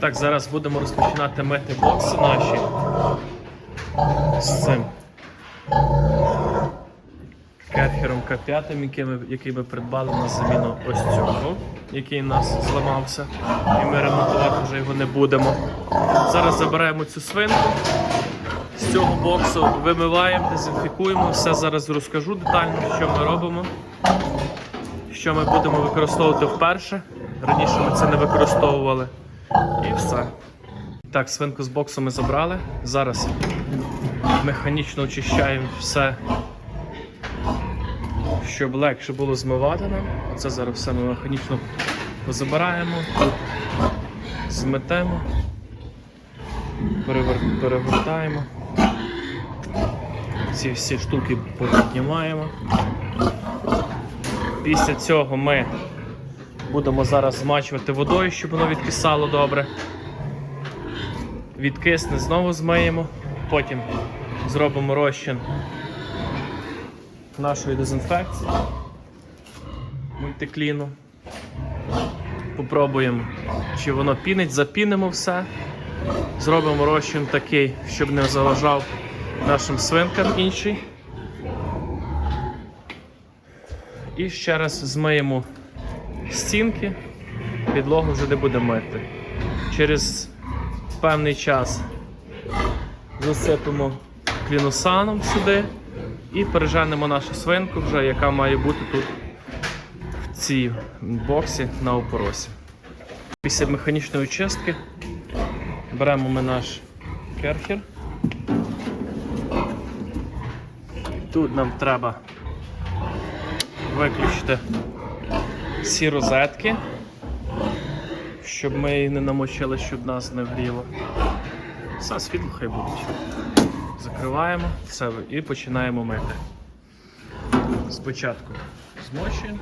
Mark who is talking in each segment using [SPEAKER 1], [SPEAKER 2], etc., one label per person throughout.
[SPEAKER 1] Так, зараз будемо розпочинати мити бокси наші з цим керхером К5, який ми, який ми придбали на заміну ось цього, який у нас зламався, і ми ремонтувати вже його не будемо. Зараз забираємо цю свинку. З цього боксу вимиваємо, дезінфікуємо. Все зараз розкажу детально, що ми робимо, що ми будемо використовувати вперше. Раніше ми це не використовували. І все. Так, свинку з боксу ми забрали. Зараз механічно очищаємо все, щоб легше було змивати нам. Оце зараз все ми механічно забираємо, тут зметемо, перевертаємо. Ці всі штуки піднімаємо. Після цього ми будемо зараз змачувати водою, щоб воно відкисало добре. Відкисне, знову змиємо, потім зробимо розчин нашої дезінфекції мультикліну. Попробуємо, чи воно пінить, запінимо все. Зробимо розчин такий, щоб не заважав нашим свинкам інший. І ще раз змиємо стінки, підлогу вже не буде мити. Через певний час засипемо кліносаном сюди і переженемо нашу свинку, вже, яка має бути тут в цій боксі на опоросі. Після механічної очистки беремо ми наш керхер. Тут нам треба виключити всі розетки, щоб ми її не намочили, щоб нас не гріло. Все, світло хай будуть. Закриваємо все і починаємо мити. Спочатку змочуємо.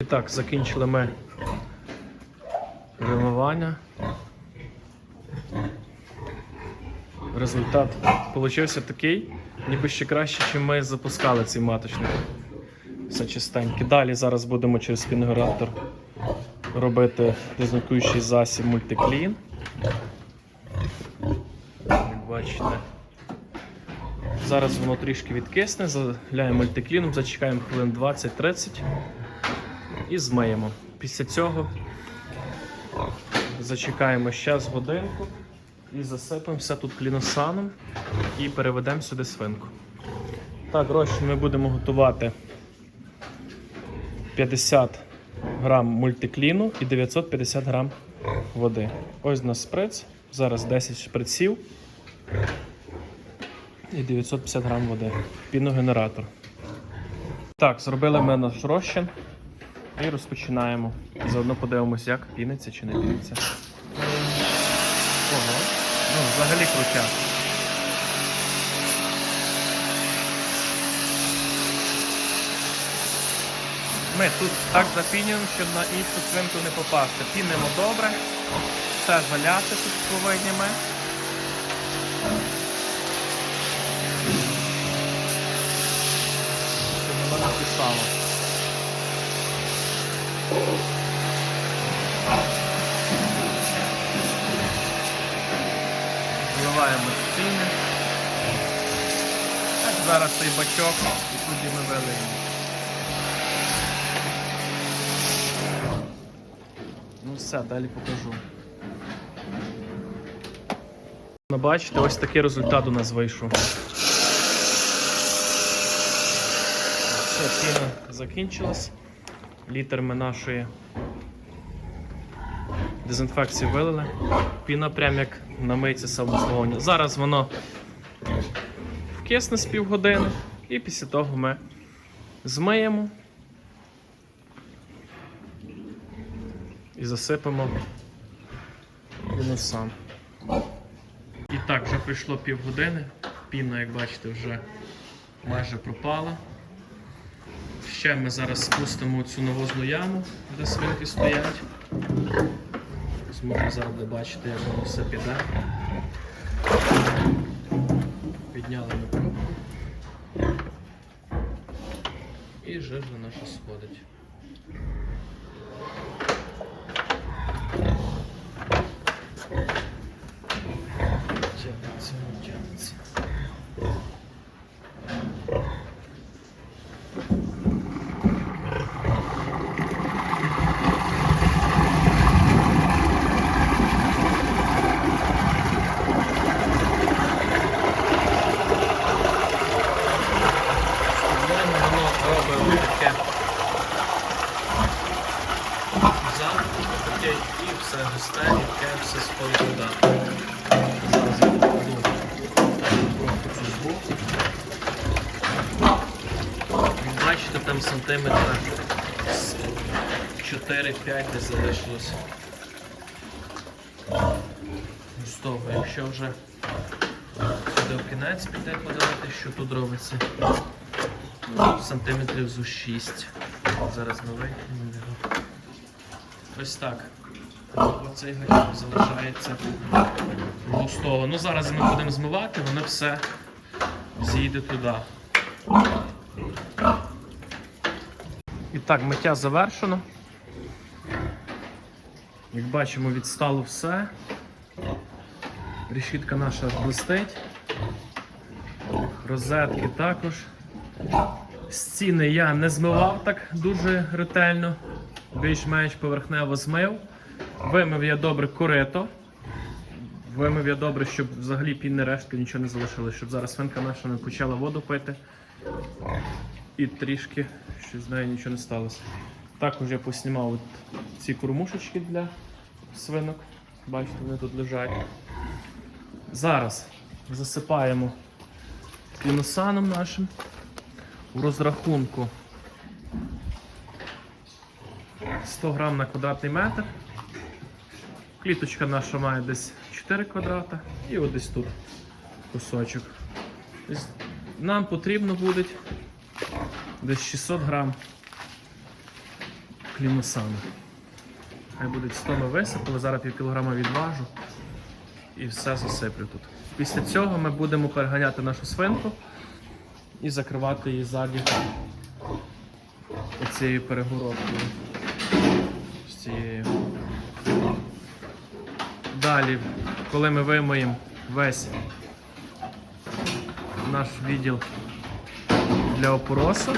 [SPEAKER 1] І так, закінчили ми вимивання. Результат получився такий, ніби ще краще, ніж ми запускали цей маточник. Все чистеньке. Далі зараз будемо через спінгератор робити дезінфікуючий засіб мультиклін. Як бачите. Зараз воно трішки відкисне, заляємо мультикліном, зачекаємо хвилин 20-30 і змиємо. Після цього зачекаємо ще з годинку і засипемо все тут кліносаном і переведемо сюди свинку. Так, розчин ми будемо готувати 50 грам мультикліну і 950 грам води. Ось у нас шприц. Зараз 10 шприців і 950 грам води. Піногенератор. Так, зробили ми наш розчин і розпочинаємо. Заодно подивимося, як піниться чи не піниться. Ого. Ну, взагалі крутяк. Ми тут так запінюємо, щоб на іншу свинку не попасти. Пінимо добре, все заляти тут повинні ми. Щоб воно не писало. Вливаємо. Так, зараз цей бачок і туди ми вилиємо. Ну все, далі покажу. Ну, бачите, ось такий результат у нас вийшов. Все, піна закінчилась. Літр ми нашої дезінфекції вилили. Піна прям як на мийці самословлення. Зараз воно вкисне з півгодини і після того ми змиємо і засипемо сам. І так, вже пройшло півгодини. Піна, як бачите, вже майже пропала. Ще ми зараз спустимо цю навозну яму, де свинки стоять. Зможемо зараз бачити, як воно все піде. Підняли ми пробку. І жижа наша сходить. 4-5 десь залишилось. Густого, якщо вже сюди в кінець піти подивитися, що тут робиться. Ну, сантиметрів зу 6. Зараз вийдемо його. Ось так. Оцей гачок залишається густого. Ну зараз ми будемо змивати, воно все зійде туди. І так, миття завершено. Як бачимо, відстало все. Решітка наша блистить. Розетки також. Стіни я не змивав так дуже ретельно, більш-менш поверхнево змив. Вимив я добре корито. Вимив я добре, щоб взагалі пінне рештки нічого не залишилось, щоб зараз свинка наша не почала воду пити. І трішки, що з нею нічого не сталося. Також я поснімав от ці кормушечки для свинок. Бачите, вони тут лежать. Зараз засипаємо кліносаном нашим у розрахунку 100 грам на квадратний метр. Кліточка наша має десь 4 квадрата і от десь тут кусочок. Нам потрібно буде десь 600 грам кліносану. Хай буде 100 ми висипали, зараз пів кілограма відважу і все засиплю тут. Після цього ми будемо переганяти нашу свинку і закривати її ззаді оцією перегородкою. З цією. Далі, коли ми вимоємо весь наш відділ для опоросу,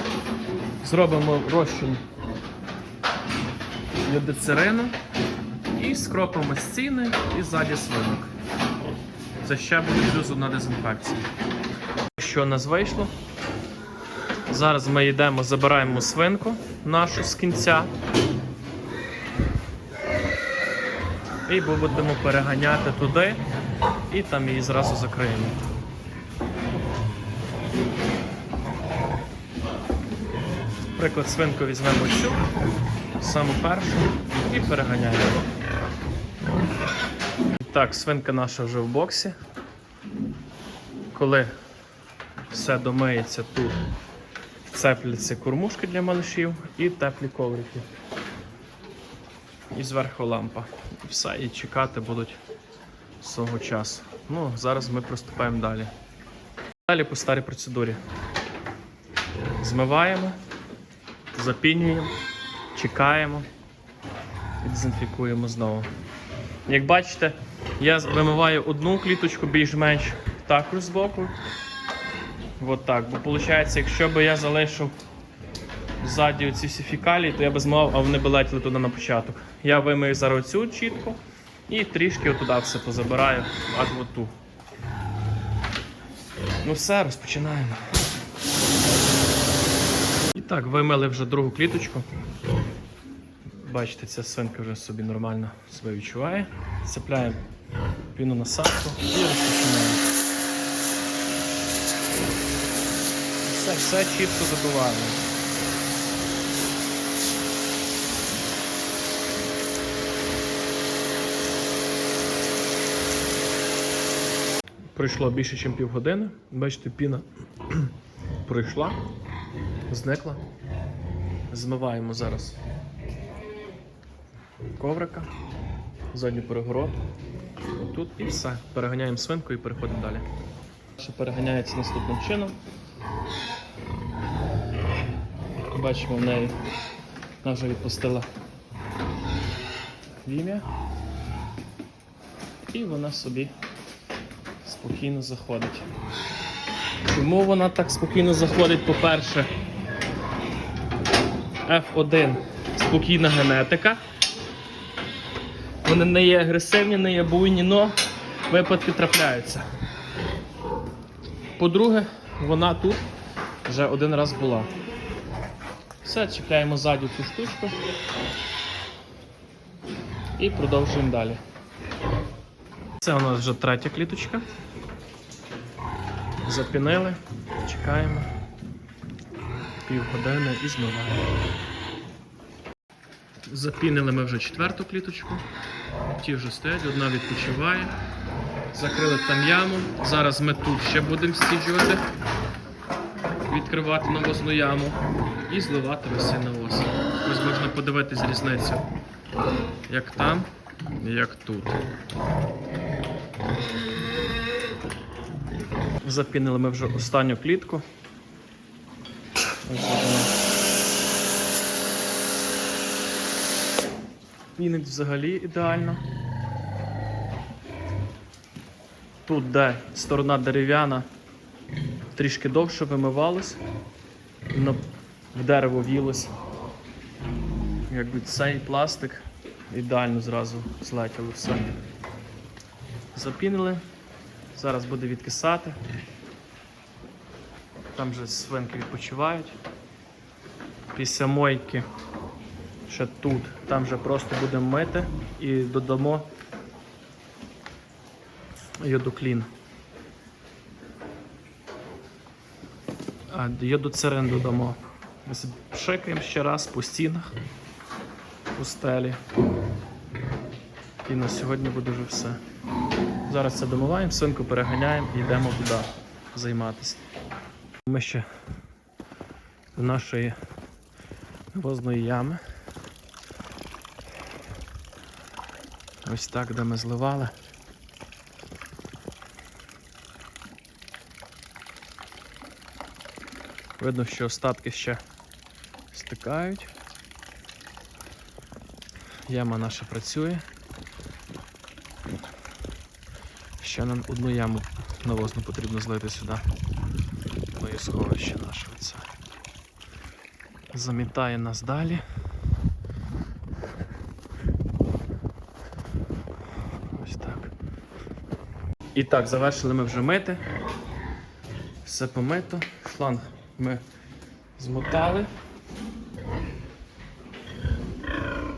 [SPEAKER 1] зробимо розчин йодицерину і скропимо стіни і ззаді свинок. Це ще буде плюс одна дезінфекція. Що нас вийшло? Зараз ми йдемо, забираємо свинку нашу з кінця. І будемо переганяти туди і там її зразу закриємо. Приклад свинку візьмемо цю, саму першу і переганяємо. Так, свинка наша вже в боксі. Коли все домиється тут, цепляться кормушки для малишів і теплі коврики. І зверху лампа. І все, і чекати будуть свого часу. Ну, зараз ми приступаємо далі. Далі по старій процедурі. Змиваємо, запінюємо, чекаємо і дезінфікуємо знову. Як бачите, я вимиваю одну кліточку більш-менш також збоку. От так. Бо виходить, якщо б я залишив ззаді оці всі фікалії, то я би змивав, а вони б летіли туди на початок. Я вимию зараз цю чітко і трішки отуди все позабираю, аж оту. Ну все, розпочинаємо. І так, вимили вже другу кліточку. Бачите, ця свинка вже собі нормально себе відчуває. Цепляємо піну насадку і розпочинаємо. Все, все чітко забиваємо. Пройшло більше, ніж півгодини. Бачите, піна пройшла, зникла. Змиваємо зараз коврика, задню перегородку. Отут і все. Переганяємо свинку і переходимо далі. Що переганяється наступним чином. Бачимо в неї. Вона вже відпустила вім'я. І вона собі спокійно заходить. Чому вона так спокійно заходить, по-перше, F1 спокійна генетика. Вони не є агресивні, не є буйні, але випадки трапляються. По-друге, вона тут вже один раз була. Все, чекаємо ззаду цю штучку і продовжуємо далі. Це у нас вже третя кліточка. Запінили, чекаємо півгодини і змиваємо. Запінили ми вже четверту кліточку. Ті вже стоять, одна відпочиває. Закрили там яму. Зараз ми тут ще будемо стіджувати, відкривати навозну яму і зливати весь навоз. Ось можна подивитись різницю. Як там, як тут. Запінили ми вже останню клітку. Ось вона. Взагалі ідеально. Тут, де сторона дерев'яна, трішки довше вимивалось, воно в дерево в'їлось. Якби цей пластик ідеально зразу злетіло все. Запінили. Зараз буде відкисати. Там же свинки відпочивають. Після мойки ще тут, там же просто будемо мити і додамо йодоклін. А додамо. Ми пшикаємо ще раз по стінах, по стелі. І на сьогодні буде вже все. Зараз це домиваємо, свинку переганяємо і йдемо туди займатися. Ми ще до нашої возної ями. Ось так, де ми зливали. Видно, що остатки ще стикають. Яма наша працює. Ще нам одну яму навозну потрібно злити сюди. Моє сховище наше оце. Замітає нас далі. Ось так. І так, завершили ми вже мити. Все помито. Шланг ми змотали.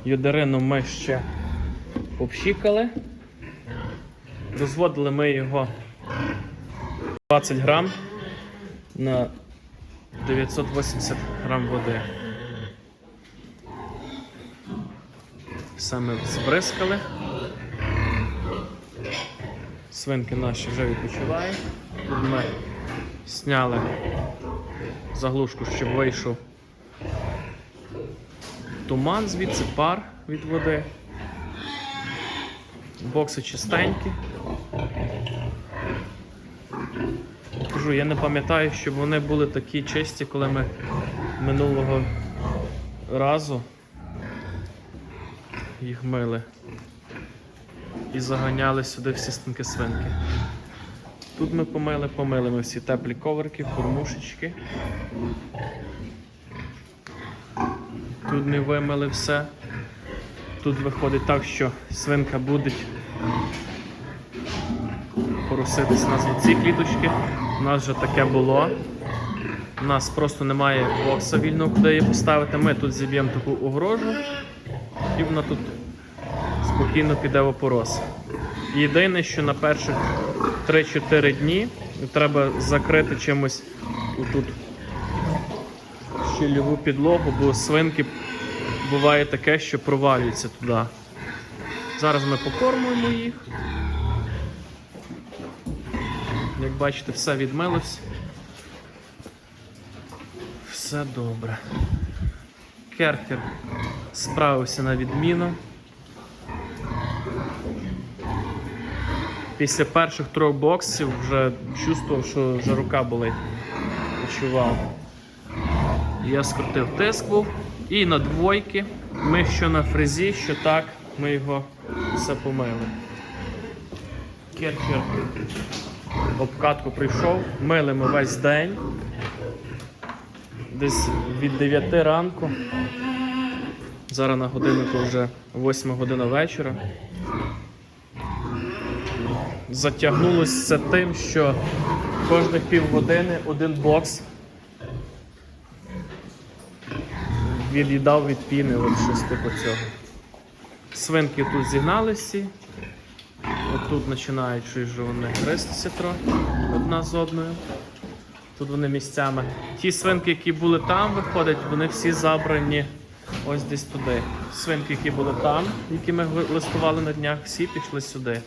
[SPEAKER 1] Йодерину ми ще попшікали. Розводили ми його 20 грам на 980 грам води. Все ми збризкали. Свинки наші вже відпочивають. Тут ми зняли заглушку, щоб вийшов туман звідси, пар від води. Бокси чистенькі. Кажу, я не пам'ятаю, щоб вони були такі чисті, коли ми минулого разу їх мили і заганяли сюди всі стінки свинки. Тут ми помили, помили ми всі теплі коврики, кормушечки. Тут ми вимили все. Тут виходить так, що свинка буде пороситись у нас від ці кліточки. У нас вже таке було. У нас просто немає бокса вільного, куди її поставити. Ми тут зіб'ємо таку огорожу і вона тут спокійно піде в опорос. Єдине, що на перших 3-4 дні треба закрити чимось отут щільову підлогу, бо свинки буває таке, що провалюються туди. Зараз ми покормуємо їх. Як бачите, все відмилось. Все добре. Керхер справився на відміну. Після перших трьох боксів вже чувствував, що вже рука болить. Відчував. Я скрутив тиск був. І на двойки ми що на фрезі, що так, ми його все помили. Керхер обкатку прийшов, мили ми весь день. Десь від 9 ранку. Зараз на годиннику вже 8 година вечора. Затягнулося це тим, що кожних півгодини один бокс від'їдав від піни, от щось типу цього. Свинки тут зігналися. Отут починають щось же вони гристися трохи одна з одною. Тут вони місцями. Ті свинки, які були там, виходять, вони всі забрані ось десь туди. Свинки, які були там, які ми листували на днях, всі пішли сюди.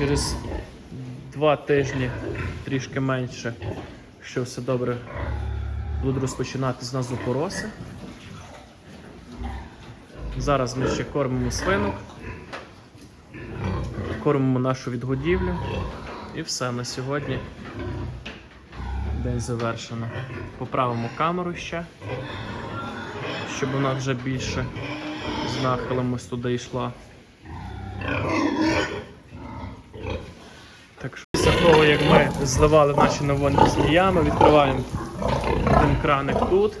[SPEAKER 1] Через два тижні, трішки менше, що все добре, будуть розпочинати з нас опороси. Зараз ми ще кормимо свинок, кормимо нашу відгодівлю і все на сьогодні. День завершено. Поправимо камеру ще, щоб вона вже більше з нахилом ось туди йшла. Так що після того, як ми зливали наші наводні ями, відкриваємо один краник тут.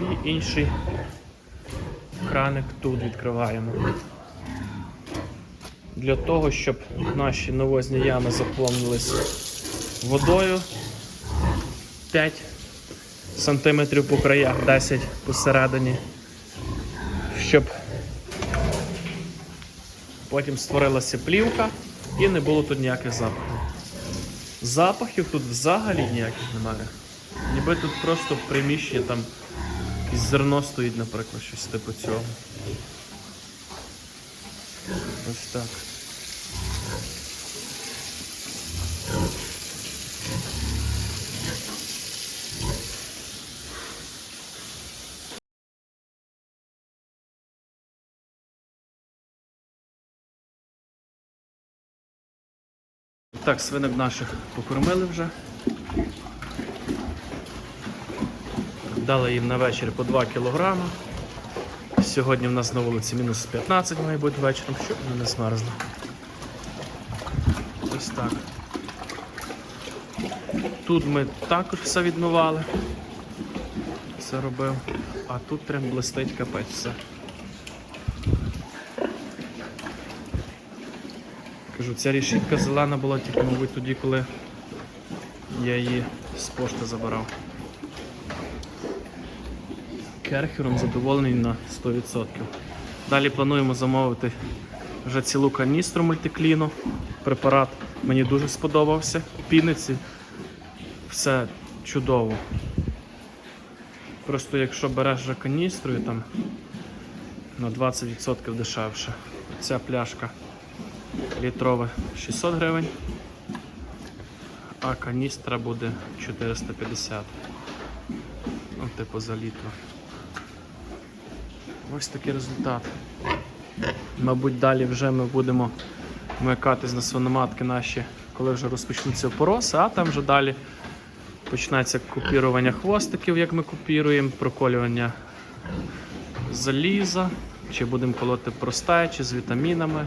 [SPEAKER 1] І інший краник тут відкриваємо. Для того, щоб наші навозні ями заповнились водою 5 сантиметрів по краях, 10 посередині, щоб потім створилася плівка і не було тут ніяких запахів. Запахів тут взагалі ніяких немає. Ніби тут просто в приміщенні там якесь зерно стоїть, наприклад, щось типу цього. Ось так. Так, свинок наших покормили вже. Дали їм на вечір по 2 кілограми. Сьогодні в нас на вулиці мінус 15, має бути вечором, щоб вони не змерзли. Ось так. Тут ми також все відмивали. Це робив. А тут прям блистить капець все. Кажу, ця рішітка зелена була тільки, мабуть, тоді, коли я її з пошти забирав. Керхером задоволений на 100%. Далі плануємо замовити вже цілу каністру мультикліну. Препарат мені дуже сподобався. Піниці все чудово. Просто якщо береш вже каністрою, там на 20% дешевше. Ця пляшка літрова 600 гривень, а каністра буде 450. Ну, типу за літр. Ось такий результат. Мабуть, далі вже ми будемо вмикатись на свиноматки наші, коли вже розпочнуться пороси, а там вже далі почнеться купірування хвостиків, як ми купіруємо, проколювання заліза, чи будемо колоти просте, чи з вітамінами.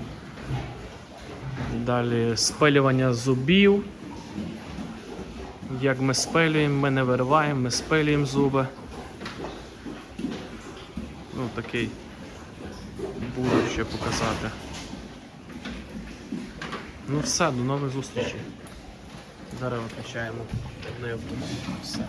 [SPEAKER 1] Далі спилювання зубів. Як ми спилюємо, ми не вириваємо, ми спилюємо зуби. Ну, такий буду ще показати. Ну все, до нових зустрічей. Зараз виключаємо. Все.